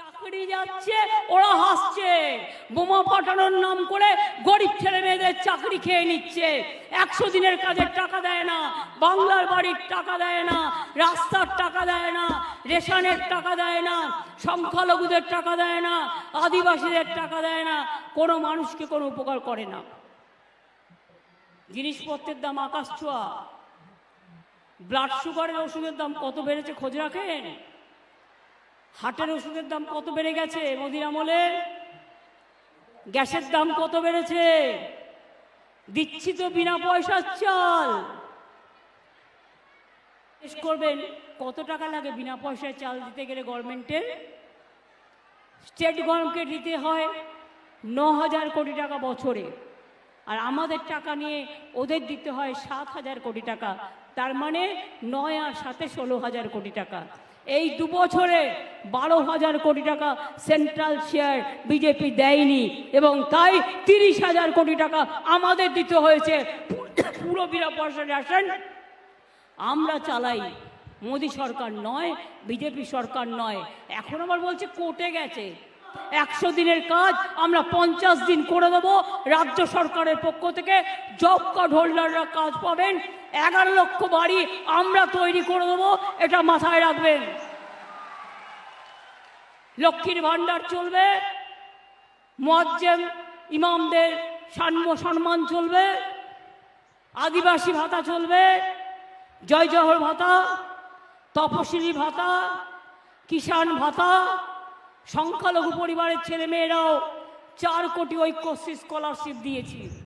চাকরি যাচ্ছে, ওরা হাসছে। বোমা পাঠানোর নাম করে গরিব ছেলে মেয়েদের চাকরি খেয়ে নিচ্ছে। একশো দিনের কাজের টাকা দেয় না, বাংলার বাড়ির টাকা দেয় না, রাস্তার টাকা দেয় না, রেশনের টাকা দেয় না, সংখ্যালঘুদের টাকা দেয় না, আদিবাসীদের টাকা দেয় না, কোনো মানুষকে কোনো উপকার করে না। জিনিসপত্রের দাম আকাশ ছোঁয়া। ব্লাড সুগারের ওষুধের দাম কত বেড়েছে খোঁজ রাখেন? হাটের ওষুধের দাম কত বেড়ে গেছে? মোদির আমলে গ্যাসের দাম কত বেড়েছে? দিচ্ছি তো বিনা পয়সার চাল। করবেন, কত টাকা লাগে বিনা পয়সায় চাল দিতে গেলে গভর্নমেন্টের স্টেট গভর্নমেন্টকে দিতে হয় ন হাজার কোটি টাকা বছরে। আর আমাদের টাকা নিয়ে ওদের দিতে হয় সাত হাজার কোটি টাকা। তার মানে নয় আর সাথে ষোলো হাজার কোটি টাকা। এই দু বছরে বারো হাজার কোটি টাকা সেন্ট্রাল শেয়ার বিজেপি দেয়নি এবং তাই তিরিশ হাজার কোটি টাকা আমাদের দিতে হয়েছে। পুরো বিরা পয়সাটা আসেন আমরা চালাই। মোদী সরকার নয় বিজেপি সরকার নয়। এখন আবার বলছে কোর্টে গেছে। একশো দিনের কাজ আমরা পঞ্চাশ দিন করে দেবো। রাজ্য সরকারের পক্ষ থেকে জব কার্ড হোল্ডাররা কাজ পাবেন। এগারো লক্ষ বাড়ি আমরা তৈরি করে দেবো, এটা মাথায় রাখবেন। লক্ষ্মীর ভাণ্ডার চলবে, মোয়াজ্জেম ইমামদের সাম্য সম্মান চলবে, আদিবাসী ভাতা চলবে, জয় জহর ভাতা, তপশিলি ভাতা, কিষাণ ভাতা সংখ্যালঘু পরিবারের ছেলে মেয়েরাও চার কোটি ঐক্যশ্রী স্কলারশিপ দিয়েছি।